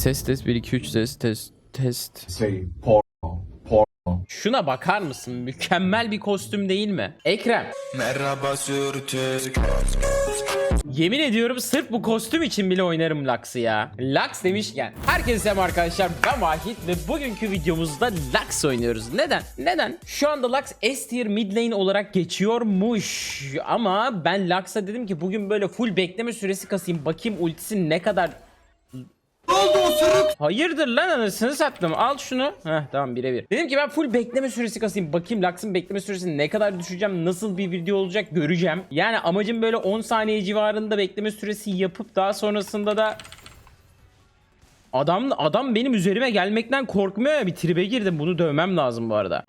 Ses test 1 2 3 ses test test. say porno, porno. Şuna bakar mısın? Mükemmel bir kostüm değil mi? Ekrem. Merhaba sürtüz Yemin ediyorum sırf bu kostüm için bile oynarım Lux'ı ya. Lux demişken herkese selam arkadaşlar ben Vahit ve bugünkü videomuzda Lux oynuyoruz. Neden? Neden? Şu anda Lux S tier mid lane olarak geçiyormuş. Ama ben Lux'a dedim ki bugün böyle full bekleme süresi kasayım. Bakayım ultisi ne kadar Hayırdır lan anasını sattım. Al şunu. Heh tamam birebir. Dedim ki ben full bekleme süresi kasayım. Bakayım Lux'ın bekleme süresini ne kadar düşüreceğim. Nasıl bir video olacak göreceğim. Yani amacım böyle 10 saniye civarında bekleme süresi yapıp daha sonrasında da Adam adam benim üzerime gelmekten korkmuyor ya bir tribe girdim. Bunu dövmem lazım bu arada.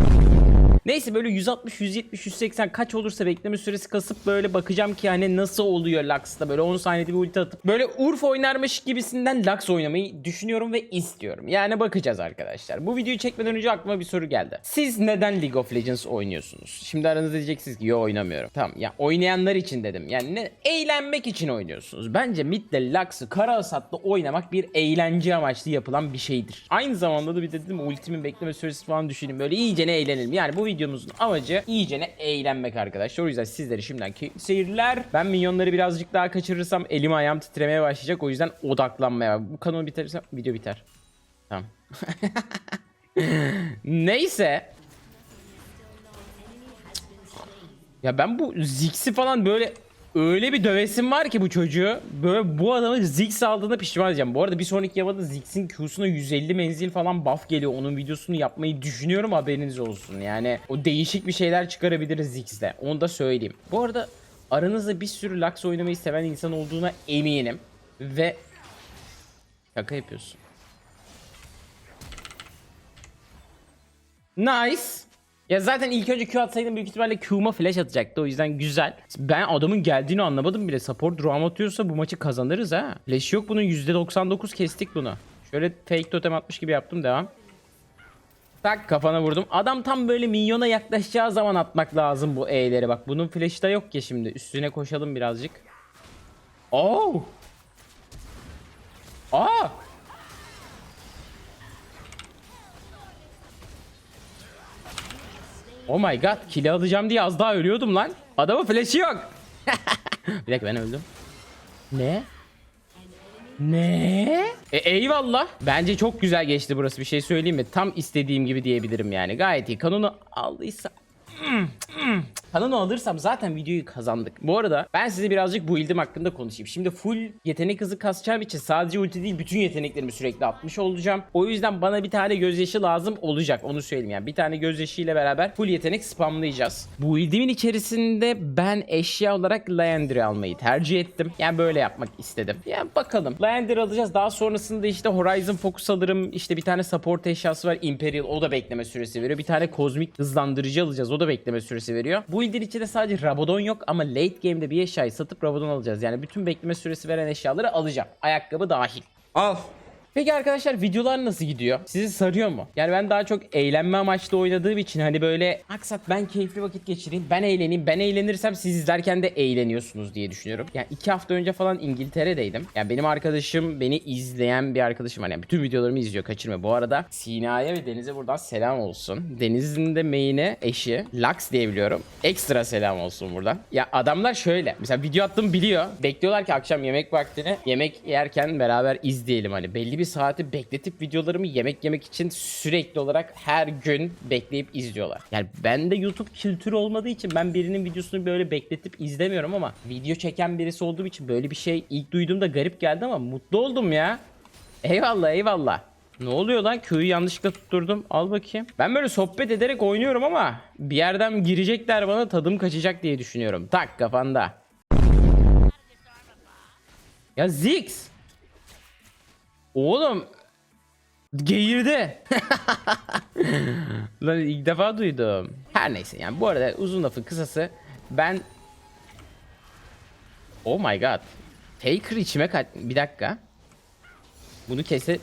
Neyse böyle 160, 170, 180 kaç olursa bekleme süresi kasıp böyle bakacağım ki hani nasıl oluyor Lux'ta böyle 10 saniyede bir ulti atıp böyle Urf oynarmış gibisinden Lux oynamayı düşünüyorum ve istiyorum. Yani bakacağız arkadaşlar. Bu videoyu çekmeden önce aklıma bir soru geldi. Siz neden League of Legends oynuyorsunuz? Şimdi aranızda diyeceksiniz ki yo oynamıyorum. Tamam ya oynayanlar için dedim. Yani ne eğlenmek için oynuyorsunuz. Bence midde Lux'ı kara hasatla oynamak bir eğlence amaçlı yapılan bir şeydir. Aynı zamanda da bir de dedim ultimin bekleme süresi falan düşünün. Böyle iyice ne eğlenelim. Yani bu videomuzun amacı iyice ne eğlenmek arkadaşlar. O yüzden sizleri şimdiden keyifli seyirler. Ben minyonları birazcık daha kaçırırsam elim ayağım titremeye başlayacak. O yüzden odaklanmaya. Bu kanalı bitirirsem video biter. Tamam. Neyse. Ya ben bu Ziggs'i falan böyle öyle bir dövesim var ki bu çocuğu. Böyle bu adamı Ziggs aldığında pişman edeceğim. Bu arada bir sonraki yamada Ziggs'in Q'suna 150 menzil falan buff geliyor. Onun videosunu yapmayı düşünüyorum haberiniz olsun. Yani o değişik bir şeyler çıkarabiliriz Ziggs'le. Onu da söyleyeyim. Bu arada aranızda bir sürü Lux oynamayı seven insan olduğuna eminim. Ve şaka yapıyorsun. Nice. Ya zaten ilk önce Q atsaydım büyük ihtimalle Q'ma flash atacaktı. O yüzden güzel. Ben adamın geldiğini anlamadım bile. Support roam atıyorsa bu maçı kazanırız ha. Flash yok bunun %99 kestik bunu. Şöyle fake totem atmış gibi yaptım devam. Tak kafana vurdum. Adam tam böyle minyona yaklaşacağı zaman atmak lazım bu E'leri. Bak bunun flash'ı da yok ya şimdi. Üstüne koşalım birazcık. Oh. Aa. Oh my god kill alacağım diye az daha ölüyordum lan. Adamın flash'i yok. bir dakika ben öldüm. Ne? Ne? E, eyvallah. Bence çok güzel geçti burası bir şey söyleyeyim mi? Tam istediğim gibi diyebilirim yani. Gayet iyi. Kanonu aldıysa Kanonu alırsam zaten videoyu kazandık. Bu arada ben size birazcık bu ildim hakkında konuşayım. Şimdi full yetenek hızı kasacağım için sadece ulti değil bütün yeteneklerimi sürekli atmış olacağım. O yüzden bana bir tane gözyaşı lazım olacak. Onu söyleyeyim yani. Bir tane gözyaşı ile beraber full yetenek spamlayacağız. Bu ildimin içerisinde ben eşya olarak Leandry almayı tercih ettim. Yani böyle yapmak istedim. Yani bakalım. Leandry alacağız. Daha sonrasında işte Horizon Focus alırım. İşte bir tane support eşyası var. Imperial. O da bekleme süresi veriyor. Bir tane kozmik hızlandırıcı alacağız. O da bekleme süresi veriyor. Bu ildin içinde sadece Rabadon yok ama late game'de bir eşyayı satıp Rabadon alacağız. Yani bütün bekleme süresi veren eşyaları alacağım. Ayakkabı dahil. Al Peki arkadaşlar videolar nasıl gidiyor? Sizi sarıyor mu? Yani ben daha çok eğlenme amaçlı oynadığım için hani böyle maksat ben keyifli vakit geçireyim, ben eğleneyim, ben eğlenirsem siz izlerken de eğleniyorsunuz diye düşünüyorum. Yani iki hafta önce falan İngiltere'deydim. Yani benim arkadaşım, beni izleyen bir arkadaşım var. Yani bütün videolarımı izliyor, kaçırma. Bu arada Sina'ya ve Deniz'e buradan selam olsun. Deniz'in de main'i eşi Lux diye biliyorum. Ekstra selam olsun buradan. Ya adamlar şöyle. Mesela video attım biliyor. Bekliyorlar ki akşam yemek vaktini yemek yerken beraber izleyelim hani. Belli bir saati bekletip videolarımı yemek yemek için sürekli olarak her gün bekleyip izliyorlar. Yani bende YouTube kültürü olmadığı için ben birinin videosunu böyle bekletip izlemiyorum ama video çeken birisi olduğum için böyle bir şey ilk duyduğumda garip geldi ama mutlu oldum ya. Eyvallah eyvallah. Ne oluyor lan? Köyü yanlışlıkla tutturdum. Al bakayım. Ben böyle sohbet ederek oynuyorum ama bir yerden girecekler bana tadım kaçacak diye düşünüyorum. Tak kafanda. Ya Ziggs. Oğlum. Geğirdi. Lan ilk defa duydum. Her neyse yani bu arada uzun lafın kısası ben Oh my god. Taker içime kaç... Bir dakika. Bunu kese...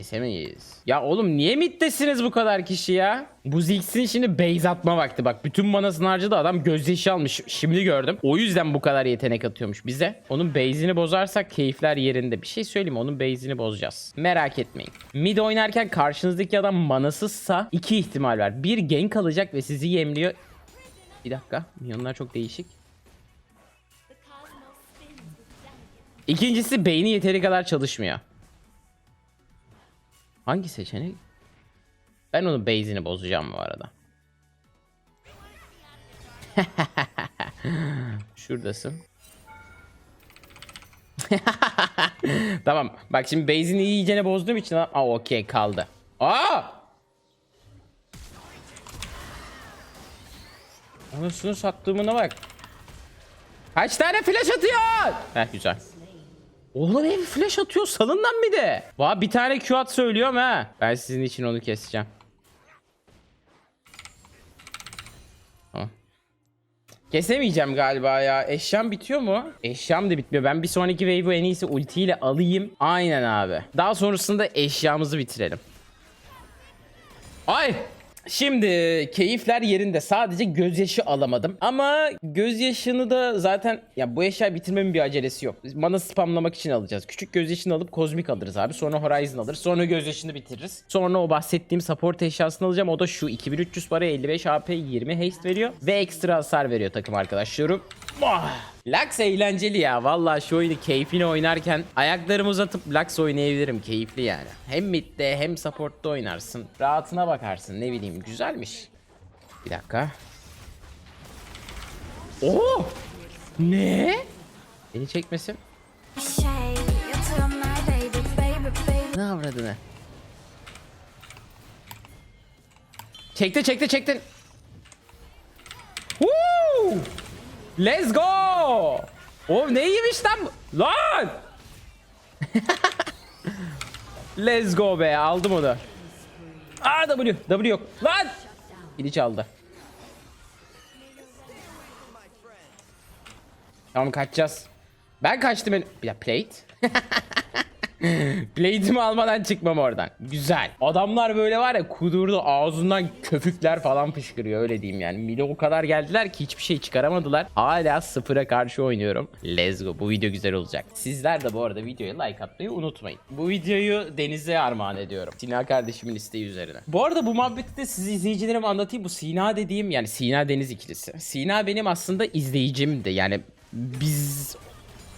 Kesemeyiz. Ya oğlum niye middesiniz bu kadar kişi ya? Bu Ziggs'in şimdi base atma vakti bak. Bütün manasını harcadı adam gözyaşı almış. Şimdi gördüm. O yüzden bu kadar yetenek atıyormuş bize. Onun base'ini bozarsak keyifler yerinde. Bir şey söyleyeyim onun base'ini bozacağız. Merak etmeyin. Mid oynarken karşınızdaki adam manasızsa iki ihtimal var. Bir gank alacak ve sizi yemliyor. Bir dakika. Milyonlar çok değişik. İkincisi beyni yeteri kadar çalışmıyor. Hangi seçenek? Ben onun base'ini bozacağım bu arada. Şuradasın. tamam. Bak şimdi base'ini iyicene bozduğum için aa okey kaldı. Aa! Anasını sattığımına bak. Kaç tane flash atıyor? Heh güzel. Oğlum ev flash atıyor salından bir de. Vay bir tane Q at söylüyorum ha. Ben sizin için onu keseceğim. Kesemeyeceğim galiba ya. Eşyam bitiyor mu? Eşyam da bitmiyor. Ben bir sonraki wave'u en iyisi ultiyle alayım. Aynen abi. Daha sonrasında eşyamızı bitirelim. Ay! Şimdi keyifler yerinde. Sadece gözyaşı alamadım. Ama gözyaşını da zaten ya bu eşya bitirmemin bir acelesi yok. Mana spamlamak için alacağız. Küçük gözyaşını alıp kozmik alırız abi. Sonra Horizon alırız. Sonra gözyaşını bitiririz. Sonra o bahsettiğim support eşyasını alacağım. O da şu 2300 para 55 AP 20 haste veriyor. Ve ekstra hasar veriyor takım arkadaşlarım. Lux eğlenceli ya. Vallahi şu oyunu keyfini oynarken ayaklarımı uzatıp Lux oynayabilirim. Keyifli yani. Hem midde hem supportta oynarsın. Rahatına bakarsın. Ne bileyim güzelmiş. Bir dakika. Oo! Ne? Beni çekmesin. Ne avradını? Çekti çekti çektin. Woo! Let's go! O neymiş lan? Lan! Let's go be aldım onu. Aa W. W yok. Lan! Biri çaldı. Tamam kaçacağız. Ben kaçtım. Bir dakika plate. Plate'imi almadan çıkmam oradan. Güzel. Adamlar böyle var ya kudurdu ağzından köpükler falan fışkırıyor öyle diyeyim yani. Mide o kadar geldiler ki hiçbir şey çıkaramadılar. Hala sıfıra karşı oynuyorum. Let's go. Bu video güzel olacak. Sizler de bu arada videoya like atmayı unutmayın. Bu videoyu Deniz'e armağan ediyorum. Sina kardeşimin isteği üzerine. Bu arada bu muhabbeti de siz izleyicilerime anlatayım. Bu Sina dediğim yani Sina Deniz ikilisi. Sina benim aslında izleyicimdi. Yani biz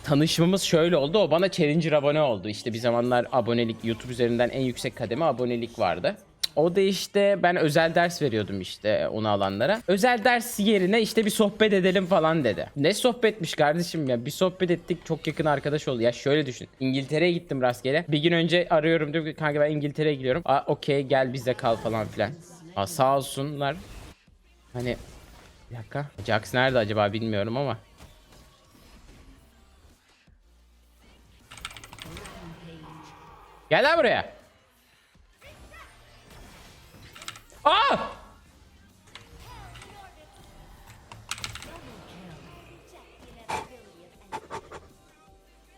tanışmamız şöyle oldu. O bana Challenger abone oldu. İşte bir zamanlar abonelik YouTube üzerinden en yüksek kademe abonelik vardı. O da işte ben özel ders veriyordum işte onu alanlara. Özel ders yerine işte bir sohbet edelim falan dedi. Ne sohbetmiş kardeşim ya. Bir sohbet ettik çok yakın arkadaş oldu. Ya şöyle düşün. İngiltere'ye gittim rastgele. Bir gün önce arıyorum diyorum ki kanka ben İngiltere'ye gidiyorum. Aa okey gel bizde kal falan filan. Aa sağ olsunlar. Hani bir dakika. Jax nerede acaba bilmiyorum ama. Gel lan buraya. Aa!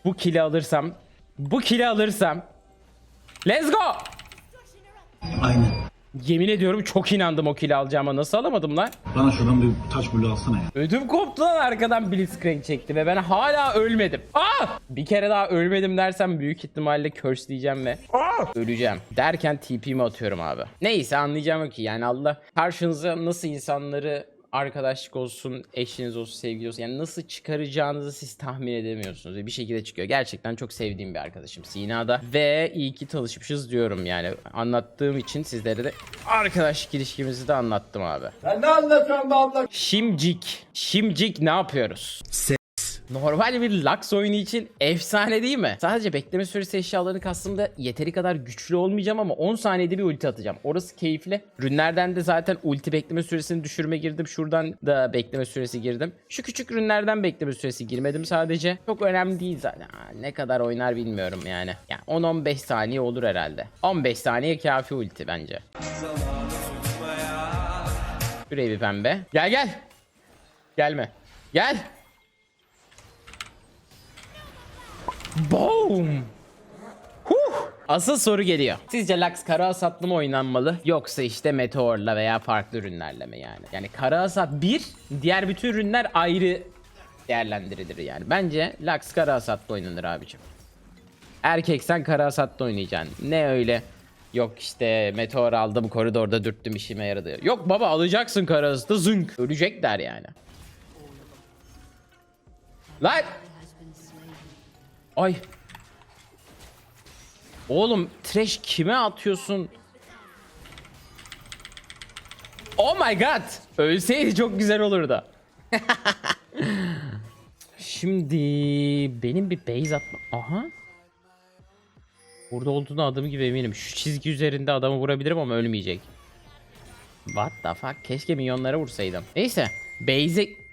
Bu kili alırsam, bu kili alırsam Let's go! Aynen. Yemin ediyorum çok inandım o kili alacağıma. Nasıl alamadım lan? Bana şuradan bir taş bulu alsana ya. Ödüm koptu lan arkadan Blitzcrank çekti ve ben hala ölmedim. Aa! Bir kere daha ölmedim dersem büyük ihtimalle curse diyeceğim ve öleceğim. Derken TP'mi atıyorum abi. Neyse anlayacağım ki yani Allah karşınıza nasıl insanları arkadaşlık olsun, eşiniz olsun, sevgili olsun. Yani nasıl çıkaracağınızı siz tahmin edemiyorsunuz. Ve bir şekilde çıkıyor. Gerçekten çok sevdiğim bir arkadaşım Sina'da. Ve iyi ki tanışmışız diyorum yani. Anlattığım için sizlere de arkadaşlık ilişkimizi de anlattım abi. Sen ne anlatıyorsun be abla? Şimcik. Şimcik ne yapıyoruz? Normal bir Lux oyunu için efsane değil mi? Sadece bekleme süresi eşyalarını kastımda yeteri kadar güçlü olmayacağım ama 10 saniyede bir ulti atacağım. Orası keyifli. Rünlerden de zaten ulti bekleme süresini düşürme girdim. Şuradan da bekleme süresi girdim. Şu küçük rünlerden bekleme süresi girmedim sadece. Çok önemli değil zaten. Ha, ne kadar oynar bilmiyorum yani. Yani 10-15 saniye olur herhalde. 15 saniye kafi ulti bence. Bir pembe. Gel gel. Gelme. Gel. Boom. Huh. Asıl soru geliyor. Sizce Lux kara hasatlı mı oynanmalı yoksa işte Meteor'la veya farklı ürünlerle mi yani? Yani kara hasat bir, diğer bütün ürünler ayrı değerlendirilir yani. Bence Lux kara hasatlı oynanır abicim. Erkeksen kara hasatlı oynayacaksın. Ne öyle Yok işte meteor aldım koridorda dürttüm işime yaradı. Yok baba alacaksın kara hasatı zınk. Ölecekler yani. Lan! Ay. Oğlum trash kime atıyorsun? Oh my god. Ölseydi çok güzel olurdu. Şimdi benim bir base atma. Aha. Burada olduğunu adım gibi eminim. Şu çizgi üzerinde adamı vurabilirim ama ölmeyecek. What the fuck? Keşke minyonlara vursaydım. Neyse. Base'e...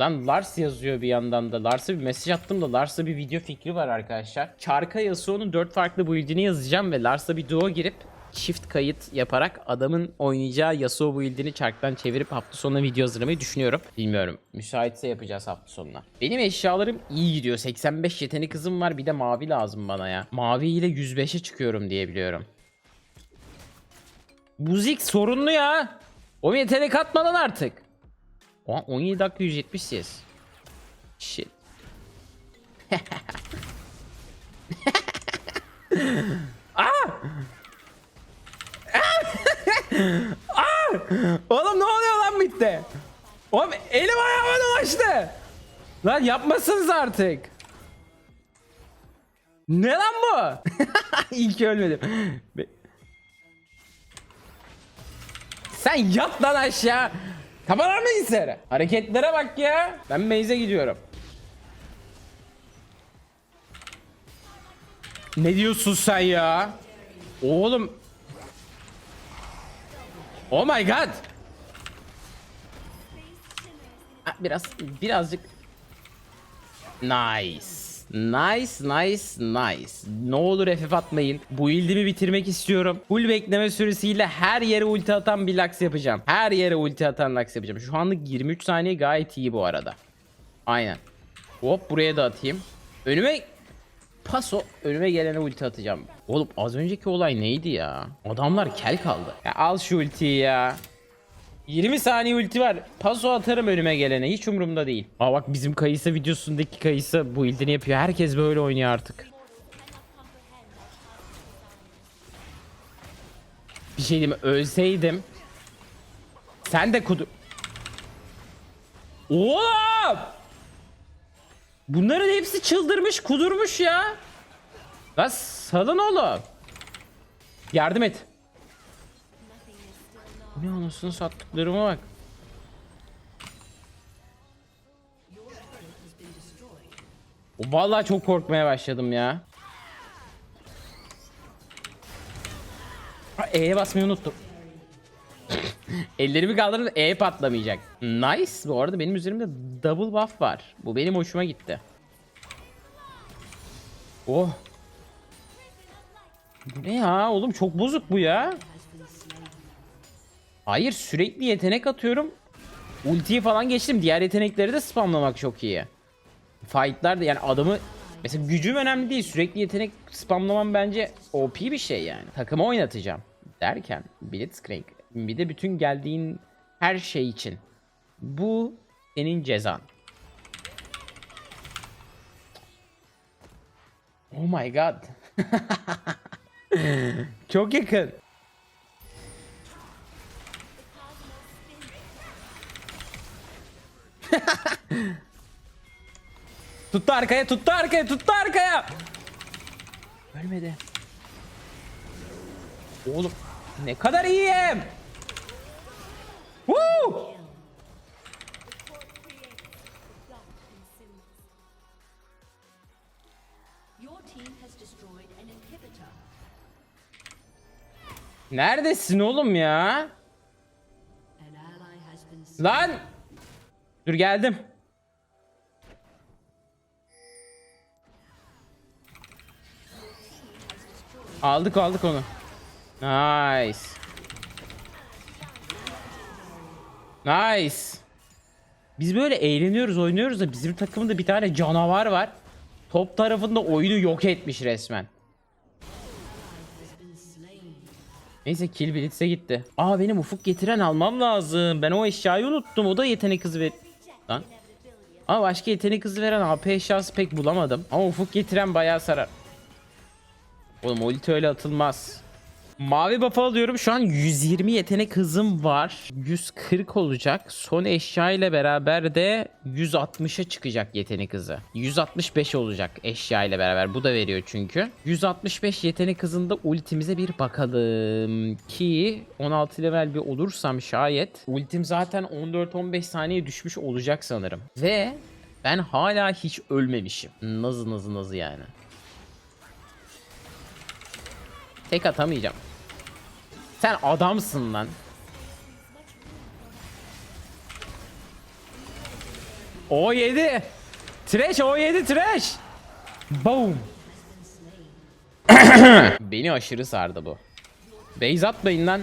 Lan Lars yazıyor bir yandan da. Lars'a bir mesaj attım da Lars'ta bir video fikri var arkadaşlar. Çarka Yasuo'nun 4 farklı build'ini yazacağım ve Lars'la bir duo girip çift kayıt yaparak adamın oynayacağı Yasuo build'ini çarktan çevirip hafta sonuna video hazırlamayı düşünüyorum. Bilmiyorum. Müsaitse yapacağız hafta sonuna. Benim eşyalarım iyi gidiyor. 85 yetenek hızım var. Bir de mavi lazım bana ya. Mavi ile 105'e çıkıyorum diye biliyorum. Buzik sorunlu ya. O yetenek atmadan artık. Oha 17 dakika 170 CS. Shit. Aa! Aa! Oğlum ne oluyor lan bitti? Oğlum elim ayağıma dolaştı. Lan yapmasınız artık. Ne lan bu? İyi ki ölmedim. Sen yat lan aşağı. Kapalar mı bilgisayarı? Hareketlere bak ya. Ben Beyze gidiyorum. Ne diyorsun sen ya? Oğlum. Oh my god. Biraz birazcık Nice. Nice, nice, nice. Ne olur FF atmayın. Bu ildimi bitirmek istiyorum. Full bekleme süresiyle her yere ulti atan bir Lux yapacağım. Her yere ulti atan Lux yapacağım. Şu anlık 23 saniye gayet iyi bu arada. Aynen. Hop buraya da atayım. Önüme paso önüme gelene ulti atacağım. Oğlum az önceki olay neydi ya? Adamlar kel kaldı. Ya al şu ultiyi ya. 20 saniye ulti var. Paso atarım önüme gelene. Hiç umurumda değil. Aa bak bizim Kayısa videosundaki Kayısa bu ildini yapıyor. Herkes böyle oynuyor artık. Bir şey diyeyim? Ölseydim. Sen de kudu... Oğlum! Bunların hepsi çıldırmış, kudurmuş ya. Lan salın oğlum. Yardım et. Ne anasını sattıklarıma bak. Vallahi çok korkmaya başladım ya. E'ye basmayı unuttum. Ellerimi kaldırdım E patlamayacak. Nice. Bu arada benim üzerimde double buff var. Bu benim hoşuma gitti. Oh. Bu ne ya oğlum çok bozuk bu ya. Hayır sürekli yetenek atıyorum. Ultiyi falan geçtim. Diğer yetenekleri de spamlamak çok iyi. Fight'lar da yani adamı mesela gücüm önemli değil. Sürekli yetenek spamlamam bence OP bir şey yani. Takımı oynatacağım derken Blitzcrank bir de bütün geldiğin her şey için. Bu senin cezan. Oh my god. Çok yakın. Tuttu arkaya, tuttu arkaya, tuttu arkaya. Ölmedi. Oğlum ne kadar iyiyim. Woo! Neredesin oğlum ya? Lan! Dur geldim. Aldık aldık onu. Nice. Nice. Biz böyle eğleniyoruz oynuyoruz da bizim takımda bir tane canavar var. Top tarafında oyunu yok etmiş resmen. Neyse kill blitz'e gitti. Aa benim ufuk getiren almam lazım. Ben o eşyayı unuttum. O da yetenek hızı ver... Lan. Ama başka yetenek hızı veren AP eşyası pek bulamadım. Ama ufuk getiren bayağı sarar. Oğlum ulti öyle atılmaz. Mavi buff alıyorum. Şu an 120 yetenek hızım var. 140 olacak. Son eşya ile beraber de 160'a çıkacak yetenek hızı. 165 olacak eşya ile beraber. Bu da veriyor çünkü. 165 yetenek hızında ultimize bir bakalım. Ki 16 level bir olursam şayet ultim zaten 14-15 saniye düşmüş olacak sanırım. Ve ben hala hiç ölmemişim. Nazı nazı nazı yani. Tek atamayacağım. Sen adamsın lan. O yedi. Trash o yedi trash. Boom. Beni aşırı sardı bu. Base atmayın lan.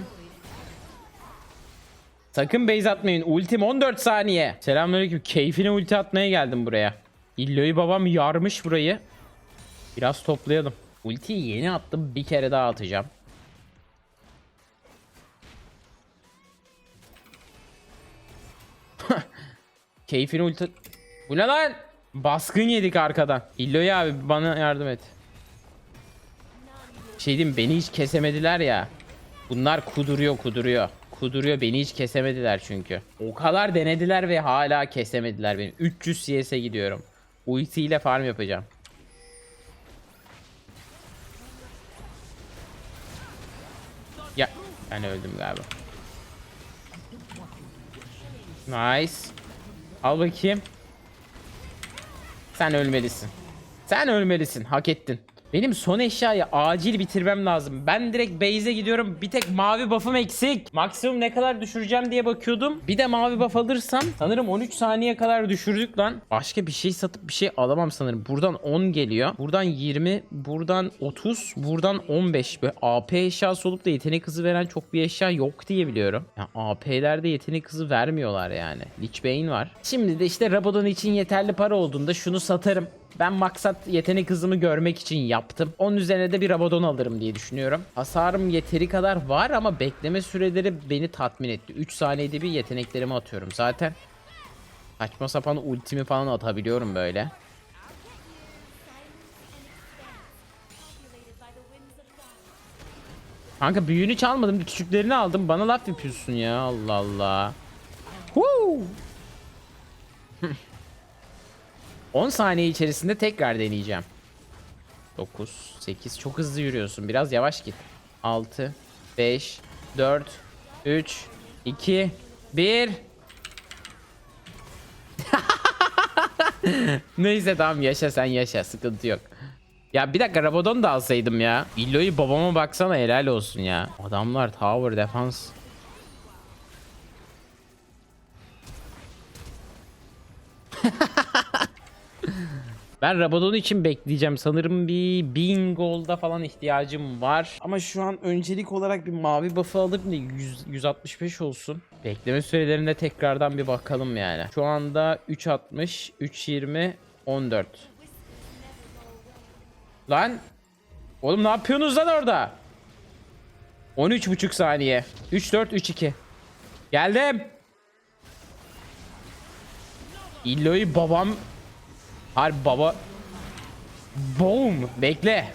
Sakın base atmayın. Ultim 14 saniye. Selamünaleyküm. Keyfine ulti atmaya geldim buraya. İllo'yu babam yarmış burayı. Biraz toplayalım. Ultiyi yeni attım. Bir kere daha atacağım. Keyfini ulti... Bu ne lan? Baskın yedik arkadan. İlloy abi bana yardım et. Şey diyeyim beni hiç kesemediler ya. Bunlar kuduruyor kuduruyor. Kuduruyor beni hiç kesemediler çünkü. O kadar denediler ve hala kesemediler beni. 300 CS'e gidiyorum. Ulti ile farm yapacağım. Ya ben öldüm galiba. Nice. Al bakayım. Sen ölmelisin. Sen ölmelisin. Hak ettin. Benim son eşyayı acil bitirmem lazım. Ben direkt base'e gidiyorum. Bir tek mavi buff'ım eksik. Maksimum ne kadar düşüreceğim diye bakıyordum. Bir de mavi buff alırsam sanırım 13 saniye kadar düşürdük lan. Başka bir şey satıp bir şey alamam sanırım. Buradan 10 geliyor. Buradan 20, buradan 30, buradan 15. Böyle AP eşyası olup da yetenek hızı veren çok bir eşya yok diye biliyorum. Ya AP'lerde yetenek hızı vermiyorlar yani. Lich Bane var. Şimdi de işte Rabadon için yeterli para olduğunda şunu satarım. Ben maksat yetenek hızımı görmek için yaptım. Onun üzerine de bir Rabadon alırım diye düşünüyorum. Hasarım yeteri kadar var ama bekleme süreleri beni tatmin etti. 3 saniyede bir yeteneklerimi atıyorum zaten. Saçma sapan ultimi falan atabiliyorum böyle. Kanka büyüğünü çalmadım. Küçüklerini aldım. Bana laf yapıyorsun ya. Allah Allah. Woo! 10 saniye içerisinde tekrar deneyeceğim. 9, 8 çok hızlı yürüyorsun. Biraz yavaş git. 6, 5, 4, 3, 2, 1. Neyse tamam yaşa sen yaşa sıkıntı yok. Ya bir dakika Rabadon da alsaydım ya. Illo'yu babama baksana helal olsun ya. Adamlar tower defense. Ben Rabadon için bekleyeceğim. Sanırım bir 1000 golda falan ihtiyacım var. Ama şu an öncelik olarak bir mavi buff'ı alıp da 100, 165 olsun. Bekleme sürelerine tekrardan bir bakalım yani. Şu anda 360, 320, 14. Lan. Oğlum ne yapıyorsunuz lan orada? 13,5 saniye. 3 4 3 2. Geldim. İllo'yu babam Harbi baba. Boom. Bekle.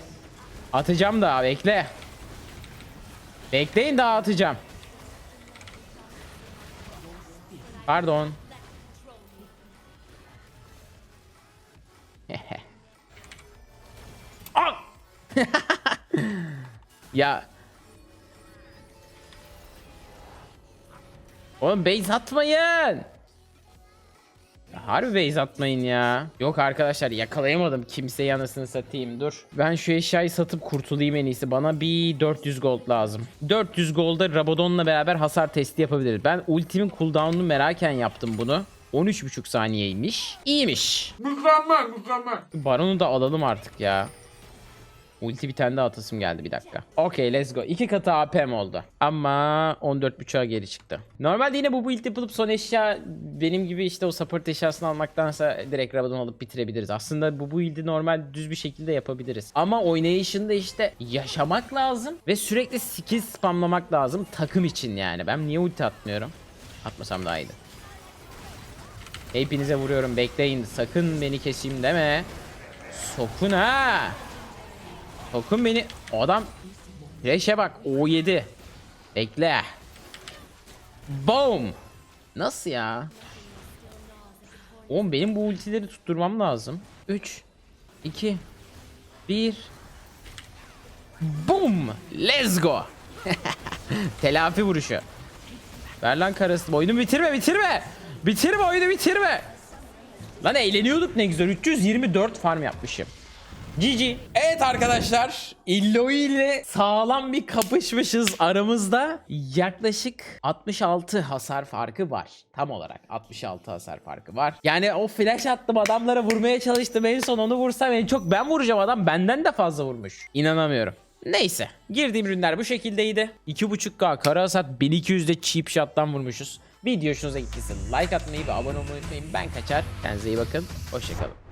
Atacağım daha bekle. Bekleyin daha atacağım. Pardon. Ya. Oğlum base atmayın. Harbi base atmayın ya. Yok arkadaşlar yakalayamadım kimseyi anasını satayım dur. Ben şu eşyayı satıp kurtulayım en iyisi. Bana bir 400 gold lazım. 400 golda Rabadon'la beraber hasar testi yapabiliriz. Ben ultimin cooldown'unu meraken yaptım bunu. 13,5 saniyeymiş. İyiymiş. Mükemmel mükemmel. Baron'u da alalım artık ya. Ulti bir tane daha atasım geldi bir dakika. Okey let's go. İki katı AP'm oldu. Ama 14.5'a geri çıktı. Normalde yine bu build yapılıp son eşya benim gibi işte o support eşyasını almaktansa direkt Rabadon alıp bitirebiliriz. Aslında bu build'i normal düz bir şekilde yapabiliriz. Ama oynayışında işte yaşamak lazım ve sürekli skill spamlamak lazım takım için yani. Ben niye ulti atmıyorum? Atmasam daha iyiydi. Hepinize vuruyorum bekleyin. Sakın beni keseyim deme. Sokun ha. Sokun beni. Adam Flash'e bak. O7. Bekle. Boom. Nasıl ya? Oğlum benim bu ultileri tutturmam lazım. 3 2 1 Boom. Let's go. Telafi vuruşu. Ver lan karısı. Oyunu bitirme bitirme. Bitirme oyunu bitirme. Lan eğleniyorduk ne güzel. 324 farm yapmışım. GG. Evet arkadaşlar. Illoi ile sağlam bir kapışmışız. Aramızda yaklaşık 66 hasar farkı var. Tam olarak 66 hasar farkı var. Yani o flash attım adamlara vurmaya çalıştım. En son onu vursam en çok ben vuracağım adam benden de fazla vurmuş. İnanamıyorum. Neyse. Girdiğim ürünler bu şekildeydi. 2.5K kara hasat 1200'de cheap shot'tan vurmuşuz. Video hoşunuza gittiyse like atmayı ve abone olmayı unutmayın. Ben kaçar. Kendinize iyi bakın. Hoşçakalın.